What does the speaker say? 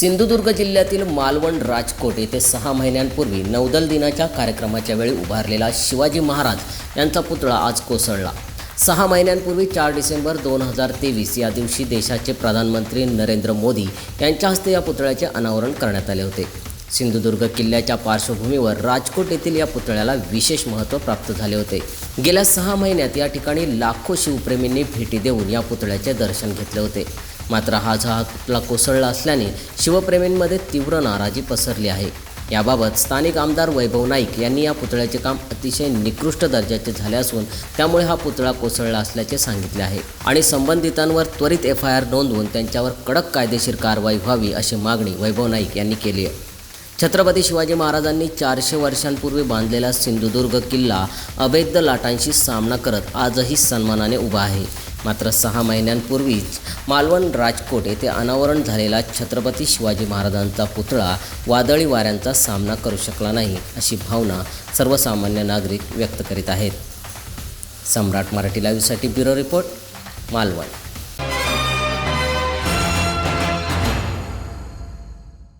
सिंधुदुर्ग जिल्ह्यातील मालवण राजकोट येथे सहा महिन्यांपूर्वी नौदल दिनाच्या कार्यक्रमाच्या वेळी उभारलेला शिवाजी महाराज यांचा पुतळा आज कोसळला. सहा महिन्यांपूर्वी चार डिसेंबर दोन हजार तेवीस या दिवशी देशाचे प्रधानमंत्री नरेंद्र मोदी यांच्या हस्ते या पुतळ्याचे अनावरण करण्यात आले होते. सिंधुदुर्ग किल्ल्याच्या पार्श्वभूमीवर राजकोट येथील या पुतळ्याला विशेष महत्त्व प्राप्त झाले होते. गेल्या सहा महिन्यात या ठिकाणी लाखो शिवप्रेमींनी भेटी देऊन या पुतळ्याचे दर्शन घेतले होते. मात्र हा जो कोसळला असल्याने शिवप्रेमींमध्ये तीव्र नाराजी पसरली आहे. याबाबत स्थानिक आमदार वैभव नाईक यांनी या पुतळ्याचे काम अतिशय निकृष्ट दर्जाचे झाले असून त्यामुळे हा पुतळा कोसळला असल्याचे सांगितले आहे आणि संबंधितांवर त्वरित एफ आय आर नोंदवून त्यांच्यावर कडक कायदेशीर कारवाई व्हावी अशी मागणी वैभव नाईक यांनी केली आहे. छत्रपती शिवाजी महाराजांनी चारशे वर्षांपूर्वी बांधलेला सिंधुदुर्ग किल्ला अवैध लाटांशी सामना करत आजही सन्मानाने उभा आहे. मात्र सहा महिन्यांपूर्वीच मालवण राजकोट येथे अनावरण झालेला छत्रपती शिवाजी महाराजांचा पुतळा वादळी वाऱ्यांचा सामना करू शकला नाही अशी भावना सर्वसामान्य नागरिक व्यक्त करीत आहेत. सम्राट मराठी लाईव्हसाठी ब्युरो रिपोर्ट मालवण.